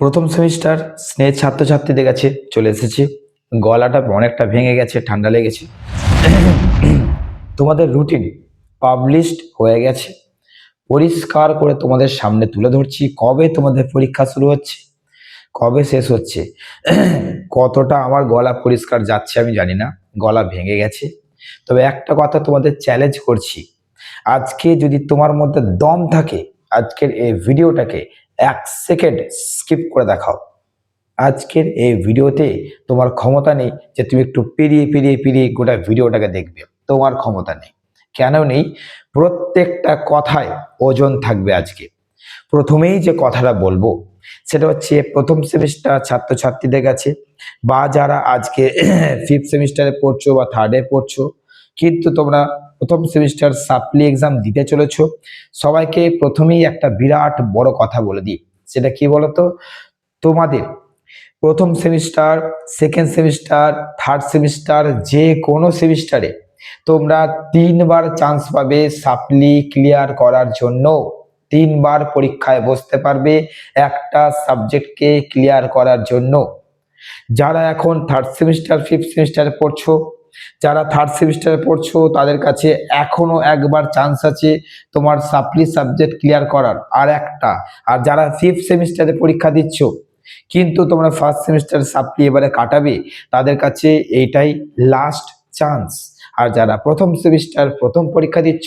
প্রথম সেমিস্টার স্নেহ ছাত্রছাত্রীদের কাছে চলে এসেছি। গলাটা অনেকটা ভেঙে গেছে, ঠান্ডা লেগেছে। তোমাদের রুটিন পাবলিশড হয়ে গেছে। পরিষ্কার করে তোমাদের সামনে তুলে ধরছি, কবে তোমাদের পরীক্ষা শুরু হচ্ছে, কবে শেষ হচ্ছে, কতটা আমার গলা পরিষ্কার যাচ্ছে আমি জানি না, গলা ভেঙে গেছে। তবে একটা কথা তোমাদের চ্যালেঞ্জ করছি, আজকে যদি তোমার মধ্যে দম থাকে, আজকের এই ভিডিওটাকে এক সেকেন্ড স্কিপ করে দেখাও। আজকের এই ভিডিওতে তোমার ক্ষমতা নেই যে তুমি একটু পেরিয়ে পেরিয়ে পেরিয়ে গোটা ভিডিওটাকে দেখবে। তোমার ক্ষমতা নেই। কেন নেই? প্রত্যেকটা কথায় ওজন থাকবে আজকে। প্রথমেই যে কথাটা বলব, সেটা হচ্ছে প্রথম সেমিস্টার ছাত্রছাত্রীদের কাছে, বা যারা আজকে ফিফথ সেমিস্টারে পড়ছো বা থার্ডে পড়ছো, কিন্তু তোমরা প্রথম সেমিস্টার সাপ্লি এক্সাম দিতে চলেছো। সবাইকে প্রথমেই একটা বিরাট বড় কথা বলে দিই। সেটা কি বলতো? তোমাদের প্রথম semester second semester third semester যে কোনো সেমিস্টারে তোমরা তিনবার চান্স পাবে সাপ্লি ক্লিয়ার করার জন্য। তিনবার পরীক্ষায় বসতে পারবে একটা সাবজেক্টকে ক্লিয়ার করার জন্য। যারা এখন থার্ড সেমিস্টার ফিফথ সেমিস্টারে পড়ছো যারা থার্ড সেমিস্টারে পড়ছো, তাদের কাছে এখনও একবার চান্স আছে তোমার সাপ্লি সাবজেক্ট ক্লিয়ার করার, আর একটা। আর যারা ফিফথ সেমিস্টারে পরীক্ষা দিচ্ছ, কিন্তু তোমরা ফার্স্ট সেমিস্টার সাপ্লি এবারে কাটাবে, তাদের কাছে এইটাই লাস্ট চান্স আর যারা প্রথম সেমিস্টার প্রথম পরীক্ষা দিচ্ছ,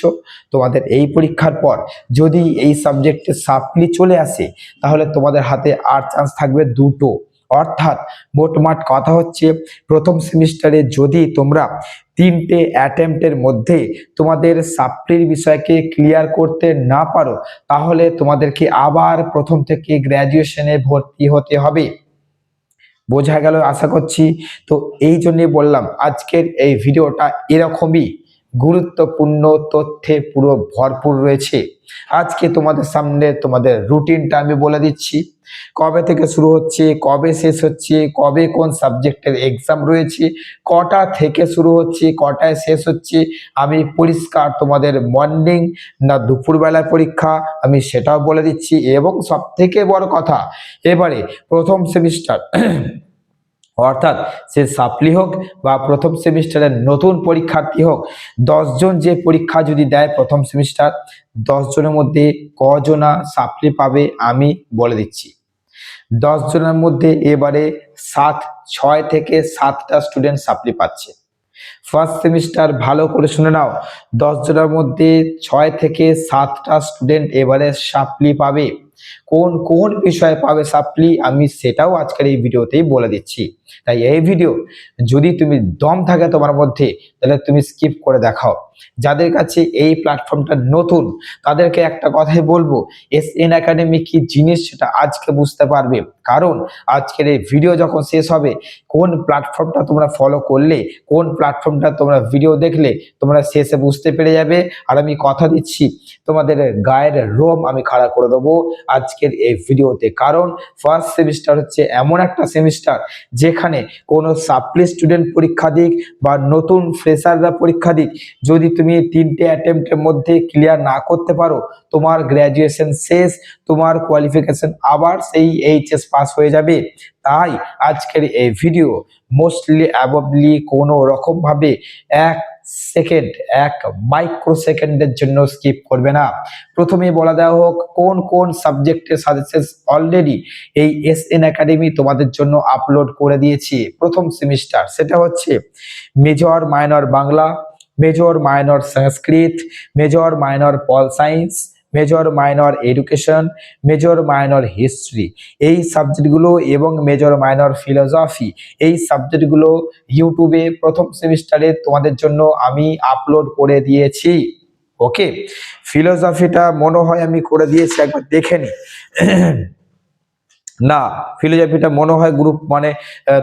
তোমাদের এই পরীক্ষার পর যদি এই সাবজেক্টে সাপ্লি চলে আসে, তাহলে তোমাদের হাতে আর চান্স থাকবে দুটো। অর্থাৎ মোটমাট কথা হচ্ছে, প্রথম সেমিস্টারে যদি তোমরা তিনটে অ্যাটেম্পটের মধ্যে তোমাদের সাপ্লির বিষয়কে ক্লিয়ার করতে না পারো, তাহলে তোমাদেরকে আবার প্রথম থেকে গ্র্যাজুয়েশনে ভর্তি হতে হবে। বোঝা গেল, আশা করছি? তো এই জন্যে বললাম, আজকের এই ভিডিওটা এরকমই। গুরুত্বপূর্ণ তথ্যে পুরো ভরপুর রয়েছে। আজকে তোমাদের সামনে তোমাদের রুটিনটা আমি বলে দিচ্ছি। কবে থেকে শুরু হচ্ছে, কবে শেষ হচ্ছে, কবে কোন সাবজেক্টের এক্সাম রয়েছে, কটা থেকে শুরু হচ্ছে, কটায় শেষ হচ্ছে, আমি পরিষ্কার তোমাদের মর্নিং না দুপুরবেলায় পরীক্ষা আমি সেটাও বলে দিচ্ছি। এবং সব থেকে বড় কথা, এবারে প্রথম সেমিস্টার অর্থাৎ সে সাপ্লি হোক বা প্রথম সেমিস্টারের নতুন পরীক্ষার্থী হোক, দশজন যে পরীক্ষা যদি দেয় প্রথম সেমিস্টার, দশজনের মধ্যে কজনা সাপ্লি পাবে আমি বলে দিচ্ছি। দশ জনের মধ্যে এবারে সাত, ছয় থেকে সাতটা স্টুডেন্ট সাপ্লি পাচ্ছে। ফার্স্ট সেমিস্টার ভালো করে শুনে নাও দশ জনের মধ্যে ছয় থেকে সাতটা স্টুডেন্ট এবারে সাপ্লি পাবে। কোন কোন বিষয়ে পাবে সাপ্লি আমি সেটাও আজকের এই ভিডিওতেই বলে দিচ্ছি। তাই এই ভিডিও যদি তুমি দম থাকে তোমার মধ্যে, তাহলে তুমি স্কিপ করে দেখাও। যাদের কাছে এই প্ল্যাটফর্মটা নতুন, তাদেরকে একটা কথাই বলব এস এন একাডেমি কি জিনিস সেটা আজকে বুঝতে পারবে? কারণ আজকের এই ভিডিও যখন শেষ হবে, কোন প্ল্যাটফর্মটা তোমরা ফলো করলে, কোন প্ল্যাটফর্মটা তোমরা ভিডিও দেখলে, তোমরা শেষে বুঝতে পেরে যাবে। আর আমি কথা দিচ্ছি, তোমাদের গায়ের রোম আমি খাড়া করে দেবো। আজকের এই ভিডিওতে। কারণ ফার্স্ট সেমিস্টার হচ্ছে এমন একটা সেমিস্টার যেখানে কোনো সাপ্লি স্টুডেন্ট পরীক্ষা দিক বা নতুন ফ্রেশাররা পরীক্ষা দিক, যদি তুমি তিনটে অ্যাটেম্পটের মধ্যে ক্লিয়ার না করতে পারো, তোমার গ্র্যাজুয়েশন শেষ, তোমার কোয়ালিফিকেশন আবার সেই এইচএস পাস হয়ে যাবে। তাই আজকের এই ভিডিও মোস্টলি অ্যাবভলি কোনো রকমভাবে এক সেকেন্ড, এক মাইক্রো সেকেন্ডের জন্য স্কিপ করবে না। প্রথমে বলা দেওয়া হোক, কোন কোন সাবজেক্টের সাজেশন অলরেডি এই এস এন একাডেমি তোমাদের জন্য আপলোড করে দিয়েছি। প্রথম সেমিস্টার সেটা হচ্ছে major minor Bangla major minor Sanskrit major minor pol science major minor education major minor history এই সাবজেক্টগুলো এবং মেজর মাইনর ফিলোসফি এই সাবজেক্টগুলো ইউটিউবে প্রথম সেমিস্টারে তোমাদের জন্য আমি আপলোড করে দিয়েছি। ওকে ফিলোসফিটা মনে হয় আমি করে দিয়েছি, একবার দেখে নি। না ফিলোসফিটা মনে হয় গ্রুপ মানে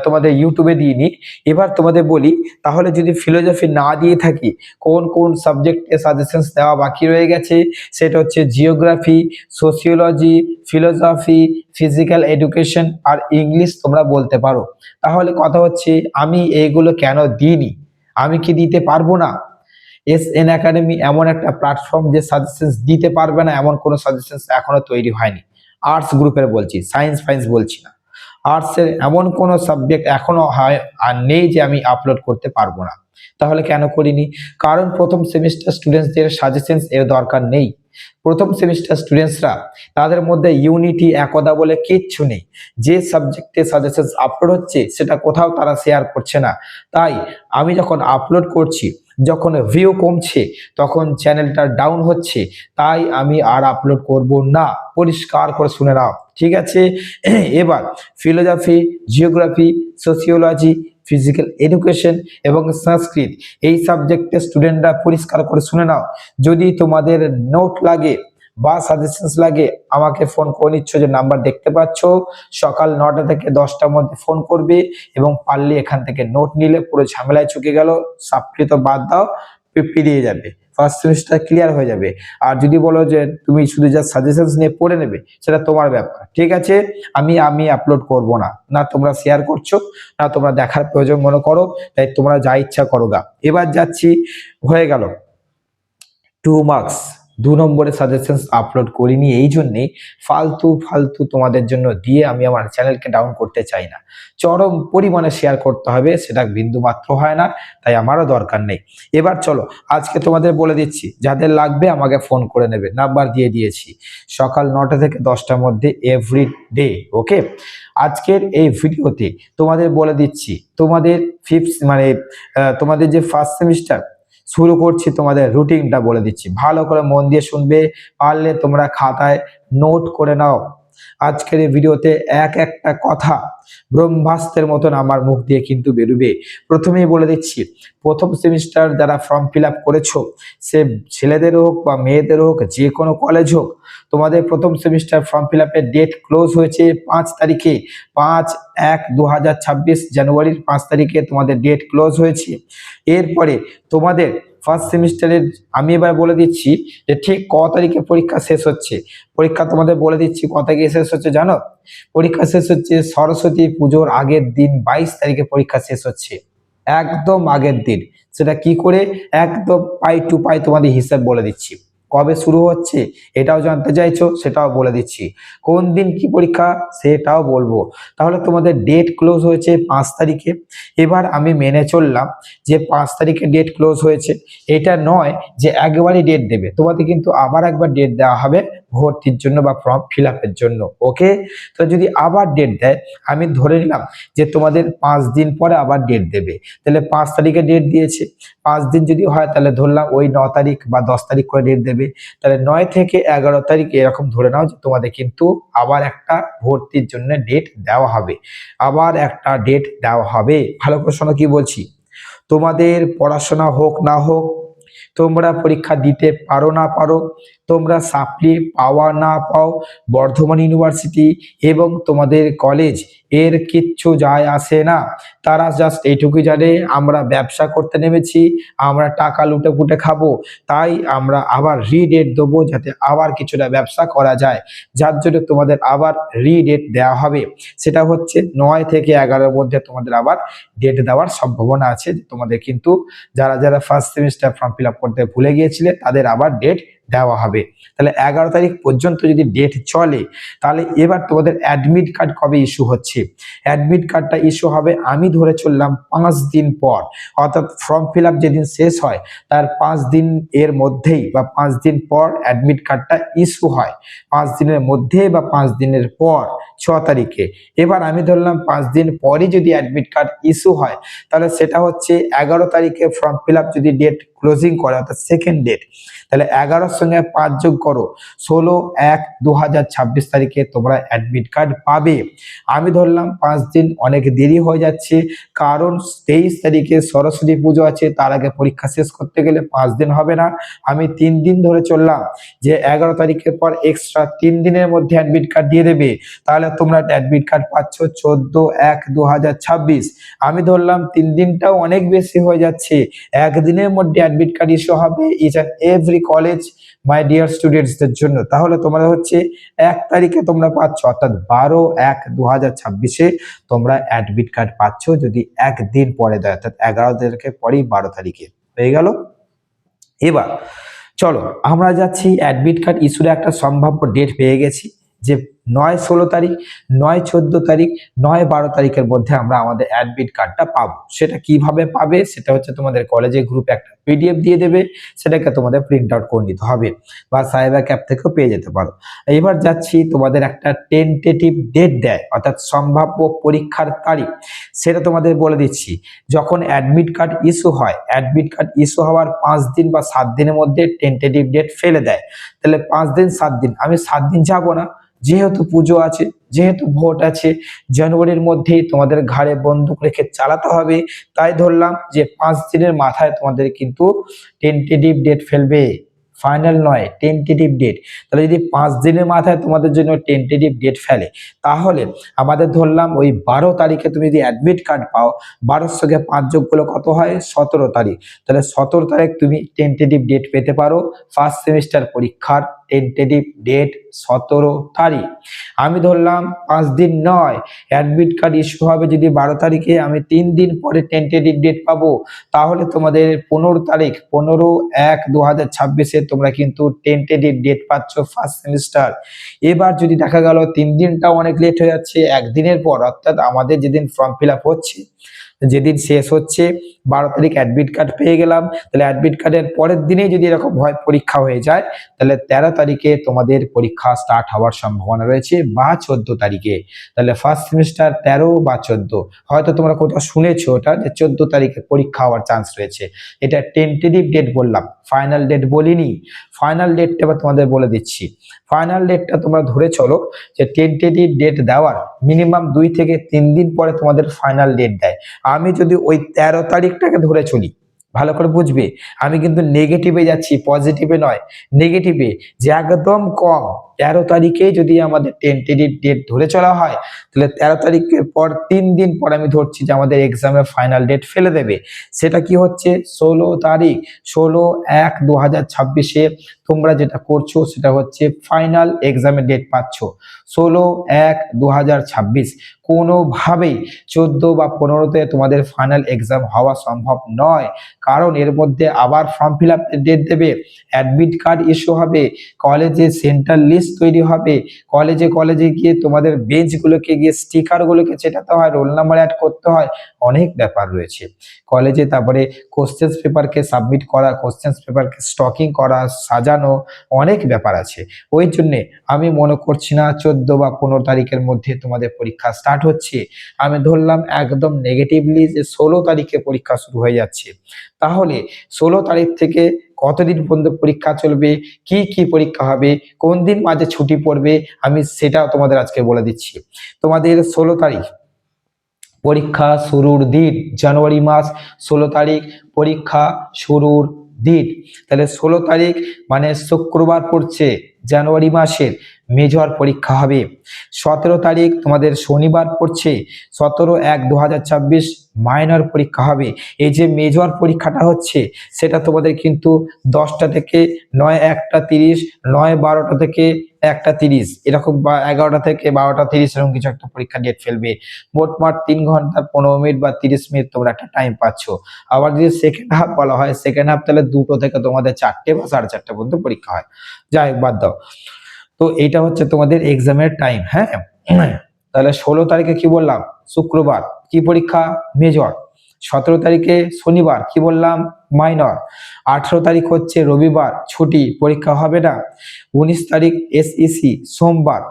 তোমাদের ইউটিউবে দিইনি। এবার তোমাদের বলি, তাহলে যদি ফিলোসফি না দিয়ে থাকি, কোন কোন সাবজেক্টে সাজেশনস দেওয়া বাকি রয়ে গেছে? সেটা হচ্ছে geography sociology philosophy physical education আর ইংলিশ তোমরা বলতে পারো। তাহলে কথা হচ্ছে, আমি এইগুলো কেন দিইনি? আমি কি দিতে পারব না? এস এন একাডেমি এমন একটা প্ল্যাটফর্ম যে সাজেশনস দিতে পারবে না, এমন কোনো সাজেশনস এখনও তৈরি হয়নি। আর্টস গ্রুপের বলছি সায়েন্স ফাইন্স বলছি না। আর্টসের এমন কোনো সাবজেক্ট এখনও হয় আর নেই যে আমি আপলোড করতে পারব না। তাহলে কেন করিনি? কারণ প্রথম সেমিস্টার স্টুডেন্টসদের সাজেশনস এর দরকার নেই। প্রথম সেমিস্টার স্টুডেন্টসরা তাদের মধ্যে ইউনিটি একদা বলে কিচ্ছু নেই। যে সাবজেক্টে সাজেশনস আপলোড হচ্ছে, সেটা কোথাও তারা শেয়ার করছে না। তাই আমি যখন আপলোড করছি যখন ভিউ কমছে, তখন চ্যানেলটা ডাউন হচ্ছে, তাই আমি আর আপলোড করব না। পরিষ্কার করে শুনে নাও, ঠিক আছে? এবার philosophy geography sociology physical education এবং সংস্কৃত, এই সাবজেক্টে স্টুডেন্টরা পরিষ্কার করে শুনে নাও। যদি তোমাদের নোট লাগে বা সাজেশনস লাগে, আমাকে ফোন করে নিচ্ছ যে নাম্বার দেখতে পাচ্ছ, সকাল নটা থেকে দশটার মধ্যে ফোন করবে এবং পারলে এখান থেকে নোট নিলে পুরো ঝামেলায় চুকে গেল সাপ্লি তো বাদ দাও পেরিয়ে যাবে ফার্স্ট সেমিস্টার ক্লিয়ার হয়ে যাবে। আর যদি বলো যে তুমি শুধু যা সাজেশনস নিয়ে পড়ে নেবে, সেটা তোমার ব্যাপার, ঠিক আছে? আমি আমি আপলোড করব না না তোমরা শেয়ার করছ, না তোমরা দেখার প্রয়োজন মনে করো, তাই তোমরা যা ইচ্ছা করো গা। এবার যাচ্ছি, হয়ে গেল টু মার্কস দু নম্বরে সাজেশনস আপলোড করিনি, এই জন্যে ফালতু ফালতু তোমাদের জন্য দিয়ে আমি আমার চ্যানেলকে ডাউন করতে চাই না। চরম পরিমাণে শেয়ার করতে হবে, সেটা বিন্দু মাত্র হয় না, তাই আমারও দরকার নেই। এবার চলো, আজকে তোমাদের বলে দিচ্ছি, যাদের লাগবে আমাকে ফোন করে নেবে নাম্বার দিয়ে দিয়েছি। সকাল নটা থেকে দশটার মধ্যে এভরি ডে ওকে আজকের এই ভিডিওতে তোমাদের বলে দিচ্ছি, তোমাদের ফিফথ মানে তোমাদের যে ফার্স্ট সেমিস্টার শুরু করছি তোমাদের রুটিনটা বলে দিচ্ছি। ভালো করে মন দিয়ে শুনবে, পারলে তোমরা খাতায় নোট করে নাও। আজকের এই ভিডিওতে এক একটা কথা ব্রহ্মাস্ত্রের মতন আমার মুখ দিয়ে কিন্তু বেরোবে। প্রথমেই বলে দিচ্ছি, প্রথম সেমিস্টার যারা ফর্ম ফিল আপ করেছ, সে ছেলেদের হোক বা মেয়েদের হোক, যে কোনো কলেজ হোক, তোমাদের প্রথম সেমিস্টার ফর্ম ফিল আপের ডেট ক্লোজ হয়েছে পাঁচ তারিখে। পাঁচ এক দু জানুয়ারির পাঁচ তারিখে তোমাদের ডেট ক্লোজ হয়েছে। এরপরে তোমাদের ফার্স্ট সেমিস্টারের আমি এবার বলে দিচ্ছি যে ঠিক ক তারিখে পরীক্ষা শেষ হচ্ছে। পরীক্ষা তোমাদের বলে দিচ্ছি ক তারিখে শেষ হচ্ছে, জানো? পরীক্ষা শেষ হচ্ছে সরস্বতী পুজোর আগের দিন বাইশ তারিখে পরীক্ষা শেষ হচ্ছে। একদম আগের দিন। সেটা কি করে? একদম পাই টু পাই তোমাদের হিসাব বলে দিচ্ছি। কবে শুরু হচ্ছে, এটাও জানতে চাইছো, সেটাও বলে দিচ্ছি। কোন দিন কি পরীক্ষা, সেটাও বলব। তাহলে তোমাদের ডেট ক্লোজ হয়েছে পাঁচ তারিখে। এবার আমি মেনে চললাম যে পাঁচ তারিখে ডেট ক্লোজ হয়েছে। এটা নয় যে একবারই ডেট দেবে। তোমাদের কিন্তু আবার একবার ডেট দেওয়া হবে। ভর্তির জন্য বা ফর্ম ফিল জন্য ওকে তো যদি আবার ডেট দেয়, আমি ধরে নিলাম যে তোমাদের পাঁচ দিন পরে আবার ডেট দেবে। তাহলে পাঁচ তারিখে ডেট দিয়েছে। পাঁচ দিন যদি হয়, তাহলে ধরলাম ওই ন তারিখ বা দশ তারিখ করে ডেট দেবে। তাহলে নয় থেকে এগারো তারিখ এরকম ধরে নাও যে তোমাদের কিন্তু আবার একটা ভর্তির জন্য ডেট দেওয়া হবে। আবার একটা ডেট দেওয়া হবে। ভালো করে শোনো কি বলছি? তোমাদের পড়াশোনা হোক না হোক তোমরা পরীক্ষা দিতে পারো না পারো, তোমরা সাপ্লি পাওয়া না পাও, বর্ধমান ইউনিভার্সিটি এবং তোমাদের কলেজ এর কিচ্ছু যায় আসে না। তারা জাস্ট এইটুকুই জানে, আমরা ব্যবসা করতে নেমেছি, আমরা টাকা লুটে পুটে খাব, তাই আমরা আবার রিডেট দেবো যাতে আবার কিছুটা ব্যবসা করা যায়। যার জন্য তোমাদের আবার রিডেট দেওয়া হবে। সেটা হচ্ছে নয় থেকে এগারোর মধ্যে তোমাদের আবার ডেট দেওয়ার সম্ভাবনা আছে। তোমাদের কিন্তু যারা যারা ফার্স্ট সেমিস্টার ফর্ম ফিল করতে ভুলে গিয়েছিলে, তাদের আবার ডেট দেওয়া হবে। তাহলে এগারো তারিখ পর্যন্ত যদি ডেট চলে, তাহলে এবার তোমাদের অ্যাডমিট কার্ড কবে ইস্যু হচ্ছে? অ্যাডমিট কার্ডটা ইস্যু হবে আমি ধরে চললাম পাঁচ দিন পর। অর্থাৎ ফর্ম ফিল যেদিন শেষ হয়, তার পাঁচ দিন এর মধ্যেই বা পাঁচ দিন পর অ্যাডমিট কার্ডটা ইস্যু হয়। পাঁচ দিনের মধ্যে বা পাঁচ দিনের পর। ছ তারিখে। এবার আমি ধরলাম পাঁচ দিন পরই যদি অ্যাডমিট কার্ড ইস্যু হয়, তাহলে সেটা হচ্ছে এগারো তারিখে ফর্ম ফিল যদি ডেট ক্লোজিং করে, অর্থাৎ সেকেন্ড ডেট তাহলে এগারোর সঙ্গে পাঁচ যোগ করো, ষোলো এক দু তারিখে তোমরা অ্যাডমিট কার্ড পাবে। আমি ধরলাম পাঁচ দিন অনেক দেরি হয়ে যাচ্ছে, কারণ তেইশ তারিখে সরস্বতী পুজো আছে, তার আগে পরীক্ষা শেষ করতে গেলে পাঁচ দিন হবে না। আমি তিন দিন ধরে চললাম যে এগারো তারিখের পর এক্সট্রা তিন দিনের মধ্যে অ্যাডমিট কার্ড দিয়ে দেবে, তাহলে তোমরা অ্যাডমিট কার্ড পাচ্ছ চোদ্দ এক দু আমি ধরলাম তিন দিনটাও অনেক বেশি হয়ে যাচ্ছে। একদিনের মধ্যে অ্যাডমিট কার্ড ইস্যু হবে each and every college my dear স্টুডেন্টসদের জন্য। তাহলে তোমরা হচ্ছে এক তারিখে তোমরা পাচ্ছ, অর্থাৎ বারো এক দু হাজার তোমরা অ্যাডমিট কার্ড পাচ্ছ যদি একদিন পরে দেয়, অর্থাৎ এগারো তারিখের পরেই বারো তারিখে। হয়ে গেল? এবার, চলো, আমরা যাচ্ছি অ্যাডমিট কার্ড ইস্যুর একটা সম্ভাব্য ডেট পেয়ে গেছি, যে নয় ষোলো তারিখ, নয় চোদ্দ তারিখ, নয় বারো তারিখের মধ্যে আমরা আমাদের অ্যাডমিট কার্ডটা পাবো। সেটা কীভাবে পাবে? সেটা হচ্ছে তোমাদের কলেজের গ্রুপে একটা পিডিএফ দিয়ে দেবে। সেটাকে তোমাদের প্রিন্ট আউট করে নিতে হবে বা সাইবার ক্যাপ থেকেও পেয়ে যেতে পারো। এবার যাচ্ছি, তোমাদের একটা টেন্টেটিভ ডেট দেয়, অর্থাৎ সম্ভাব্য পরীক্ষার তারিখ। সেটা তোমাদের বলে দিচ্ছি, যখন অ্যাডমিট কার্ড ইস্যু হয় অ্যাডমিট কার্ড ইস্যু হওয়ার পাঁচ দিন বা সাত দিনের মধ্যে টেন্টেটিভ ডেট ফেলে দেয়। তাহলে পাঁচ দিন, সাত দিন। আমি সাত দিন যাব না যেহেতু পুজো আছে, যেহেতু ভোট আছে, জানুয়ারির মধ্যেই তোমাদের ঘাড়ে বন্দুক রেখে চালাতে হবে। তাই ধরলাম যে পাঁচ দিনের মাথায় তোমাদের কিন্তু টেন্টেটিভ ডেট ফেলবে। ফাইনাল নয় টেন্টেটিভ ডেট তাহলে যদি পাঁচ দিনের মাথায় তোমাদের জন্য টেন্টেটিভ ডেট ফেলে, তাহলে আমাদের ধরলাম ওই বারো তারিখে তুমি যদি অ্যাডমিট কার্ড পাও, বারোর সঙ্গে পাঁচ যোগ করলে কত হয়? সতেরো তারিখ। তাহলে সতেরো তারিখ তুমি টেন্টেটিভ ডেট পেতে পারো। ফার্স্ট সেমিস্টার পরীক্ষার টেন্টেটিভ ডেট সতেরো তারিখ। আমি ধরলাম পাঁচ দিন নয়। অ্যাডমিট কার্ড ইস্যু হবে যদি বারো তারিখে, আমি তিন দিন পরে টেন্টেটিভ ডেট পাবো। তাহলে তোমাদের পনেরো তারিখ, পনেরো এক দু হাজার ছাব্বিশে তোমরা কিন্তু টেন্টেটিভ ডেট পাচ্ছ ফার্স্ট সেমিস্টার এবার যদি দেখা গেল তিন দিনটাও অনেক লেট হয়ে যাচ্ছে, একদিনের পর, অর্থাৎ আমাদের যেদিন ফর্ম ফিল আপ হচ্ছে যেদিন শেষ হচ্ছে, বারো তারিখ অ্যাডমিট কার্ড পেয়ে গেলাম। তাহলে অ্যাডমিট কার্ডের পরের দিনেই যদি এরকম হয়, পরীক্ষা হয়ে যায়, তাহলে তেরো তারিখে তোমাদের পরীক্ষা স্টার্ট হওয়ার সম্ভাবনা রয়েছে বা চোদ্দ তারিখে। তাহলে ফার্স্ট সেমিস্টার তেরো বা চোদ্দ। হয়তো তোমরা কোথাও শুনেছো ওটা যে চোদ্দ তারিখে পরীক্ষা হওয়ার চান্স রয়েছে। এটা টেন্টেটিভ ডেট বললাম ফাইনাল ডেট বলিনি। ফাইনাল ডেটটা এবার তোমাদের বলে দিচ্ছি। ফাইনাল ডেটটা তোমরা ধরে চলো যে টেন্টেটিভ ডেট দেওয়ার মিনিমাম দুই থেকে তিন দিন পরে তোমাদের ফাইনাল ডেট দেয়। আমি যদি ওই তেরো তারিখটাকে ধরে চলি, ভালো করে বুঝবে, আমি কিন্তু নেগেটিভে যাচ্ছি পজিটিভে নয় নেগেটিভে যে একদম কম তেরো তারিখে যদি আমাদের টেন্টেটিভ ডেট ধরে চলা হয়, তাহলে তেরো তারিখের পর তিন দিন পর আমি ধরছি যে আমাদের এক্সামের ফাইনাল ডেট ফেলে দেবে। সেটা কি হচ্ছে? ষোলো তারিখ, ষোলো এক দু হাজার ছাব্বিশে তোমরা যেটা করছ সেটা হচ্ছে ফাইনাল এক্সামের ডেট পাচ্ছ। ষোলো এক দু হাজার ছাব্বিশ। কোনোভাবেই চোদ্দ বা পনেরোতে তোমাদের ফাইনাল এক্সাম হওয়া সম্ভব নয়। কারণ এর মধ্যে আবার ফর্ম ফিল আপ ডেট দেবে অ্যাডমিট কার্ড ইস্যু হবে কলেজে সেন্ট্রাল লিস্ট তৈরি হবে। কলেজে কলেজে গিয়ে তোমাদের বেঞ্চগুলোকে গিয়ে স্টিকারগুলোকে চেটাতে হয় রোল নাম্বার অ্যাড করতে হয়, অনেক ব্যাপার রয়েছে। কলেজে তারপরে কোশ্চেন্স পেপারকে সাবমিট করা কোশ্চেন্স পেপারকে স্টকিং করা, সাজানো, অনেক ব্যাপার আছে। ওই জন্যে আমি মনে করছি না চোদ্দ বা পনেরো তারিখের মধ্যে তোমাদের পরীক্ষা স্টার্ট হচ্ছে। আমি ধরলাম একদম নেগেটিভলি যে ষোলো তারিখে পরীক্ষা শুরু হয়ে যাচ্ছে। তাহলে ষোলো তারিখ থেকে কতদিন পর্যন্ত পরীক্ষা চলবে? কি কি পরীক্ষা হবে? কোন দিন মাঝে ছুটি পড়বে? আমি সেটাও তোমাদের আজকে বলে দিচ্ছি। তোমাদের ষোলো তারিখ, পরীক্ষা শুরুর দিন, জানুয়ারি মাস, ষোলো তারিখ, পরীক্ষা শুরুর দিন। তাহলে ষোলো তারিখ মানে শুক্রবার পড়ছে, জানুয়ারি মাসের। মেজর পরীক্ষা হবে। সতেরো তারিখ তোমাদের শনিবার পড়ছে। সতেরো এক দু মাইনর পরীক্ষা হবে। এই যে মেজর পরীক্ষাটা হচ্ছে, সেটা তোমাদের কিন্তু দশটা থেকে নয় একটা তিরিশ, নয় বারোটা থেকে একটা তিরিশ। এরকম বা এগারোটা থেকে বারোটা তিরিশ এরকম কিছু একটা পরীক্ষা ডেট ফেলবে। মোটমাট তিন ঘণ্টা পনেরো মিনিট বা তিরিশ মিনিট তোমরা একটা টাইম পাচ্ছ। আবার যদি সেকেন্ড হাফ বলা হয় সেকেন্ড হাফ তাহলে দুটো থেকে তোমাদের চারটে বা সাড়ে চারটে পর্যন্ত পরীক্ষা হয়। যাই হোক, বাদ দাও। তো এইটা হচ্ছে তোমাদের এক্সামের টাইম হ্যাঁ? তাহলে ষোলো তারিখে কি বললাম? শুক্রবার। কি পরীক্ষা? মেজর সতেরো তারিখে শনিবার, কি বললাম? মাইনর আঠেরো তারিখ হচ্ছে রবিবার, ছুটি, পরীক্ষা হবে না। উনিশ তারিখ এসইসি সোমবার।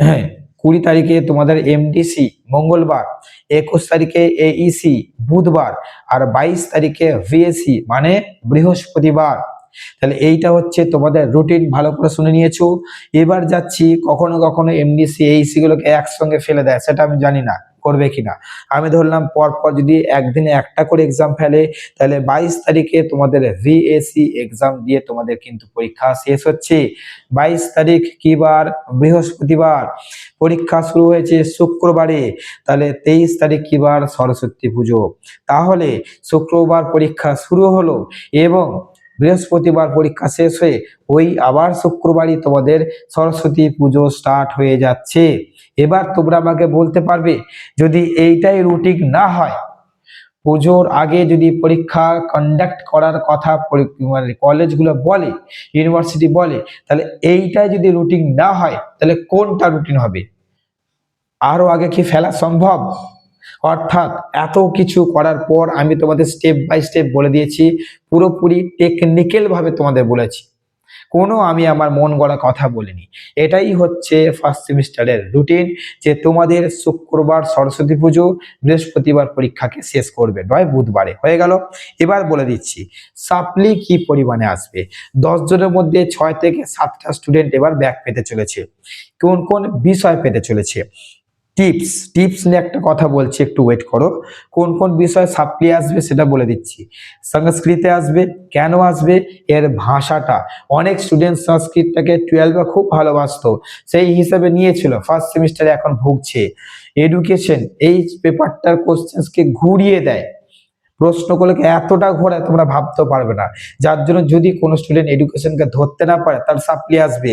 হ্যাঁ কুড়ি তারিখে তোমাদের এমডিসি মঙ্গলবার। একুশ তারিখে এইসি বুধবার। আর বাইশ তারিখে ভিএসি মানে বৃহস্পতিবার। তাহলে এইটা হচ্ছে তোমাদের রুটিন ভালো করে শুনে নিয়েছো। এবার যাচ্ছি, কখনো কখনো এমডিসি এইসি গুলোকে একসঙ্গে ফেলে দেয়, সেটা আমি জানি না, করবে কিনা। আমি ধরলাম পরপর যদি একদিনে একটা করে এক্সাম ফেলে, তাহলে বাইশ তারিখে তোমাদের ভিএসি এক্সাম দিয়ে তোমাদের কিন্তু পরীক্ষা শেষ হচ্ছে। বাইশ তারিখ কি বার? বৃহস্পতিবার। পরীক্ষা শুরু হয়েছে শুক্রবারে, তাহলে তেইশ তারিখ কি বার? সরস্বতী পুজো। তাহলে শুক্রবার পরীক্ষা শুরু হলো এবং বৃহস্পতিবার পরীক্ষা শেষ হয়ে ওই আবার শুক্রবারই তোমাদের সরস্বতী পুজো স্টার্ট হয়ে যাচ্ছে। এবার তোমরা আমাকে বলতে পারবে, যদি এইটাই রুটিন না হয়, পুজোর আগে যদি পরীক্ষা কন্ডাক্ট করার কথা মানে কলেজগুলো বলে ইউনিভার্সিটি বলে, তাহলে এইটাই যদি রুটিন না হয়, তাহলে কোনটা রুটিন হবে? আরও আগে কি ফেলা সম্ভব? অর্থাৎ এত কিছু করার পর আমি তোমাদের স্টেপ বাই স্টেপ বলে দিয়েছি, পুরোপুরি টেকনিক্যাল ভাবে তোমাদের বলেছি। কোনো আমি আমার মন গড়া কথা বলিনি। এটাই হচ্ছে ফার্স্ট সেমিস্টারের রুটিন যে তোমাদের শুক্রবার সরস্বতী পুজো, বৃহস্পতিবার পরীক্ষাকে শেষ করবে, নয়, বুধবারে। হয়ে গেল। এবার বলে দিচ্ছি সাপ্লি কি পরিমাণে আসবে? দশ জনের মধ্যে ছয় থেকে সাতটা স্টুডেন্ট এবার ব্যাক পেতে চলেছে। কোন কোন বিষয় পেতে চলেছে? টিপস টিপস নিয়ে একটা কথা বলছি, একটু ওয়েট করো। কোন কোন বিষয় সাপ্লি আসবে সেটা বলে দিচ্ছি। সংস্কৃতে আসবে, কেন আসবে, এর ভাষাটা। অনেক স্টুডেন্ট সংস্কৃতটাকে টুয়েলভে খুব ভালোবাসতো, সেই হিসাবে নিয়েছিল ফার্স্ট সেমিস্টারে এখন ভুগছে। এডুকেশন এই পেপারটার কোশ্চেন্সকে ঘুরিয়ে দেয়। প্রশ্নগুলোকে এতটা ঘোরায়, তোমরা ভাবতে পারবে না। যার জন্য যদি কোনো স্টুডেন্ট এডুকেশনকে ধরতে না পারে তার সাপ্লি আসবে।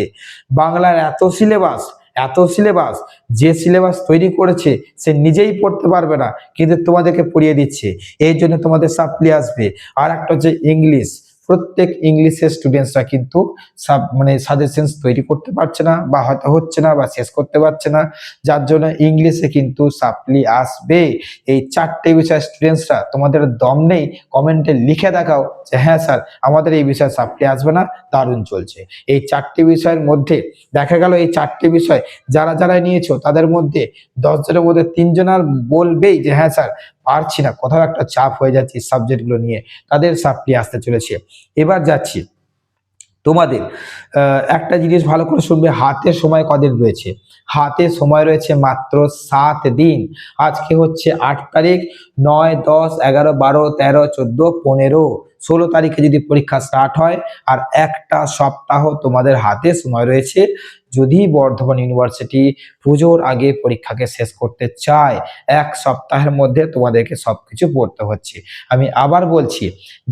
বাংলার এত সিলেবাস এত সিলেবাস যে সিলেবাস তৈরি করেছে, সে নিজেই পড়তে পারবে না। কিন্তু তোমাদেরকে পড়িয়ে দিচ্ছে। এই জন্য তোমাদের সাপ্লি আসবে। আর একটা হচ্ছে ইংলিশ প্রত্যেক ইংলিশের স্টুডেন্টসরা কিন্তু সাব মানে সাজেশনস তৈরি করতে পারছে না বা হয়তো হচ্ছে না বা শেষ করতে পারছে না। যার জন্য ইংলিশে কিন্তু সাপ্লি আসবে। এই চারটে বিষয় স্টুডেন্টসরা তোমাদের দম নেই কমেন্টে লিখে দেখাও যে হ্যাঁ স্যার আমাদের এই বিষয়ে সাপ্লি আসবে না, দারুণ চলছে। এই চারটি বিষয়ের মধ্যে দেখা গেল এই চারটি বিষয় যারা যারা নিয়েছো, তাদের মধ্যে দশজনের মধ্যে তিনজন আর বলবেই যে হ্যাঁ স্যার পারছি না, কোথাও একটা চাপ হয়ে যাচ্ছে সাবজেক্টগুলো নিয়ে, তাদের সাপ্লি আসতে চলেছে। এবার যাচ্ছি, তোমাদের একটা জিনিস ভালো করে শুনবে, হাতে সময় কদিন রয়েছে? হাতে সময় রয়েছে মাত্র সাত দিন। আজকে হচ্ছে আট তারিখ, নয়, দশ, এগারো, বারো, তেরো, চোদ্দ, পনেরো। ষোলো তারিখে যদি পরীক্ষা স্টার্ট হয়, আর একটা সপ্তাহ তোমাদের হাতে সময় রয়েছে যদি বর্ধমান ইউনিভার্সিটি পুজোর আগে পরীক্ষাকে শেষ করতে চায়, এক সপ্তাহের মধ্যে তোমাদেরকে সবকিছু পড়তে হচ্ছে। আমি আবার বলছি,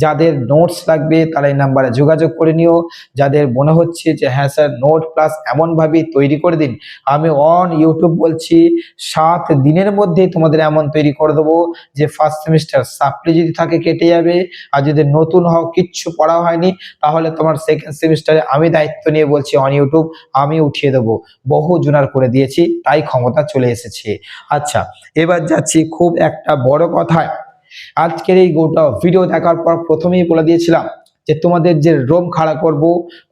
যাদের নোটস লাগবে তারা এই নাম্বারে যোগাযোগ করে নিও। যাদের মনে হচ্ছে যে হ্যাঁ স্যার নোট প্লাস এমনভাবেই তৈরি করে দিন, আমি অন ইউটিউব বলছি, সাত দিনের মধ্যেই তোমাদের এমন তৈরি করে দেবো যে ফার্স্ট সেমিস্টার সাপ্লি যদি থাকে কেটে যাবে, আর যদি নতুন হও, কিচ্ছু পড়া হয়নি, তাহলে তোমার সেকেন্ড সেমিস্টারে আমি দায়িত্ব নিয়ে বলছি অন ইউটিউব আমি উঠিয়ে দেবো। বহু জোনার করে দিয়েছি, তাই ক্ষমতা চলে এসেছে। আচ্ছা এবার যাচ্ছি খুব একটা বড় কথায়। আজকের এই গোটা ভিডিও দেখার পর প্রথমেই বলে দিয়েছিলাম যে তোমাদের যে রোম খাড়া করব,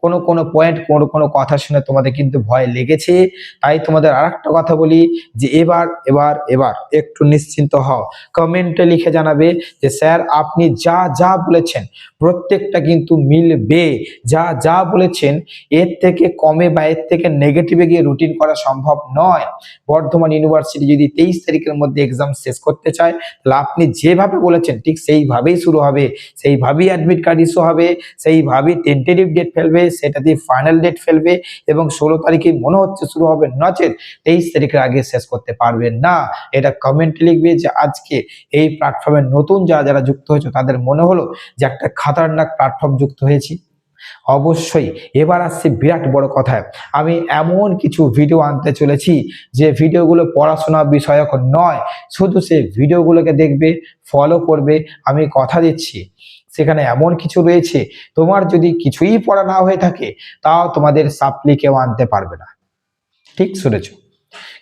কোনো কোনো পয়েন্ট কোনো কোনো কথা শুনে তোমাদের কিন্তু ভয় লেগেছে। তাই তোমাদের আর একটা কথা বলি, যে এবার এবার এবার একটু নিশ্চিন্ত হও। কমেন্টে লিখে জানাবে যে, স্যার, আপনি যা যা বলেছেন, প্রত্যেকটা কিন্তু মিলবে। যা যা বলেছেন, এর থেকে কমে বা এর থেকে নেগেটিভে গিয়ে রুটিন করা সম্ভব নয়। বর্ধমান ইউনিভার্সিটি যদি তেইশ তারিখের মধ্যে এক্সাম শেষ করতে চায়, তাহলে আপনি যেভাবে বলেছেন, ঠিক সেইভাবেই শুরু হবে। সেইভাবেই অ্যাডমিট কার্ড ইস্যু হবে। সেইভাবেই টেন্টেটিভ ডেট ফেলবে, সেটাতেই ফাইনাল ডেট ফেলবে এবং ষোলো তারিখে মনে হচ্ছে শুরু হবে নচেত, তেইশ তারিখের আগে শেষ করতে পারবেন না। এটা কমেন্টে লিখবে যে আজকে এই প্ল্যাটফর্মে নতুন যারা যারা যুক্ত হয়েছে, তাদের মনে হলো যে একটা খাতারনাক প্ল্যাটফর্ম যুক্ত হয়েছি। অবশ্যই এবার আসছে বিরাট বড় কথায় আমি এমন কিছু ভিডিও আনতে চলেছি যে ভিডিওগুলো পড়াশোনা বিষয়ক নয়, শুধু সেই ভিডিওগুলোকে দেখবে ফলো করবে, আমি কথা দিচ্ছি। সেখানে এমন কিছু রয়েছে, তোমার যদি কিছুই পড়া না হয়ে থাকে, তাও তোমাদের সাপ্লি কেউ আনতে পারবে না। ঠিক শুনেছ?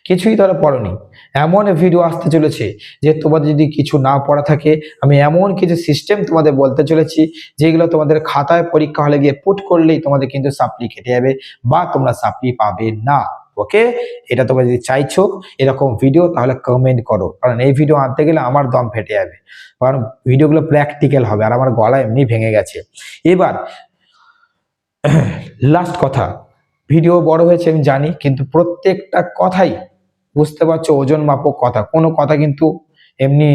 কিছুই ধরো পড়নি। এমন ভিডিও আসতে চলেছে যে তোমাদের যদি কিছু না পড়া থাকে, আমি এমন কিছু সিস্টেম তোমাদের বলতে চলেছি, যেগুলো তোমাদের খাতায় পরীক্ষা হলে গিয়ে পুট করলেই তোমাদের কিন্তু সাপ্লি কেটে যাবে বা তোমরা সাপ্লি পাবে না। ওকে? এটা তোমরা যদি চাইছো এরকম ভিডিও তাহলে কমেন্ট করো। কারণ এই ভিডিও আনতে গেলে আমার দম ফেটে যাবে। কারণ ভিডিওগুলো প্র্যাকটিক্যাল হবে আর আমার গলা এমনি ভেঙে গেছে। এবার লাস্ট কথা। ভিডিও বড় হয়েছে আমি জানি, কিন্তু প্রত্যেকটা কথাই বুঝতে পারছ, ওজন মাপক কথা। কোনো কথা কিন্তু এমনি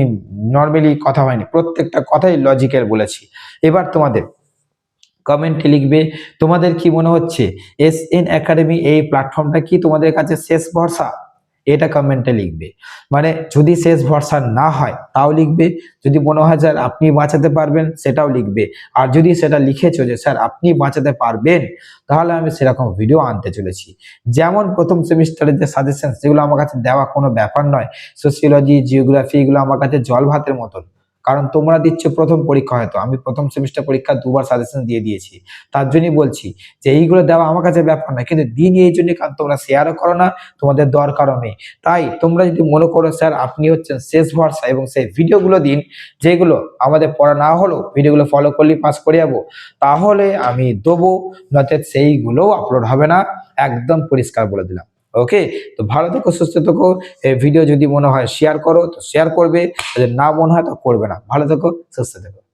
নর্মালি কথা হয়নি। প্রত্যেকটা কথাই লজিক্যাল বলেছি। এবার তোমাদের কমেন্টে লিখবে, তোমাদের কি মনে হচ্ছে? এস এন একাডেমি এই প্ল্যাটফর্মটা কি তোমাদের কাছে শেষ ভরসা? এটা কমেন্টে লিখবে। মানে যদি শেষ ভরসা না হয়, তাও লিখবে। যদি মনে হয়, স্যার, আপনি বাঁচাতে পারবেন, সেটাও লিখবে। আর যদি সেটা লিখেছো যে, স্যার, আপনি বাঁচাতে পারবেন, তাহলে আমি সেরকম ভিডিও আনতে চলেছি। যেমন প্রথম সেমিস্টারের যে সাজেশন সেগুলো আমার কাছে দেওয়া কোনো ব্যাপার নয় সোসিওলজি জিওগ্রাফি এগুলো আমার কাছে জল ভাতের মতন। কারণ তোমরা দিচ্ছ প্রথম পরীক্ষা হয়তো। আমি প্রথম সেমিস্টার পরীক্ষা দুবার সাজেশন দিয়ে দিয়েছি। তার জন্যই বলছি যে, এইগুলো দেওয়া আমার কাছে ব্যাপার না। কিন্তু দিন এই জন্য কারণ তোমরা শেয়ারও করো না, তোমাদের দরকারও নেই। তাই তোমরা যদি মনে করো, স্যার, আপনি হচ্ছেন শেষ ভরসা এবং সেই ভিডিওগুলো দিন, যেগুলো আমাদের পড়া না হলেও ভিডিওগুলো ফলো করলেই পাস করে যাব, তাহলে আমি দেবো, নচেত সেইগুলোও আপলোড হবে না। একদম পরিষ্কার বলে দিলাম। ওকে তো ভালো থেকো, সুস্থ থেকো। এই ভিডিও যদি মনে হয় শেয়ার করো, তো শেয়ার করবে। যদি না মনে হয়, তো করবে না। ভালো থেকো, সুস্থ থেকো।